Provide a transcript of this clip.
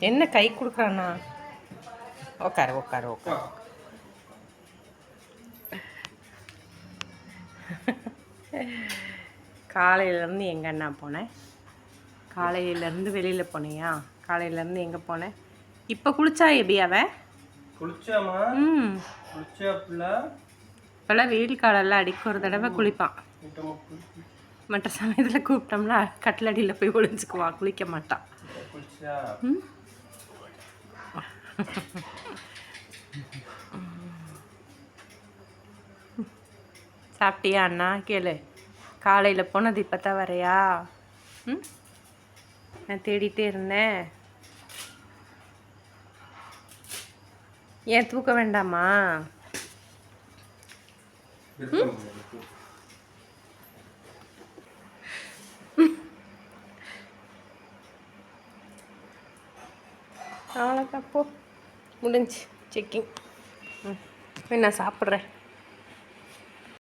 என்ன கை கொடுக்குறானா? உட்காரு உட்காரு உட்காரு காலையிலேருந்து எங்கே அண்ணா போனேன் காலையிலேருந்து வெளியில் போனியா? காலையிலேருந்து எங்கே போனேன் இப்போ குளிச்சா எப்படி அவன் குளிச்சாமா ம். இப்போல்லாம் வெயில் காலம்லாம் அடிக்க ஒரு தடவை குளிப்பான். மற்ற சமயத்தில் கூப்பிட்டோம்னா கட்டிலடியில் போய் ஒளிஞ்சுக்குவான். குளிக்க மாட்டான். ம். சாப்பிட்டியா அண்ணா? கேளு. காலையில் போனது இப்போ தான் வரையா? ம்? நான் தேடிட்டே இருந்தேன். ஏன் தூக்க வேண்டாமா? விருப்பம் அவ்வளோதான் போ. முடிஞ்சு செக்கிங் ம். போய் நான் சாப்பிட்றேன்.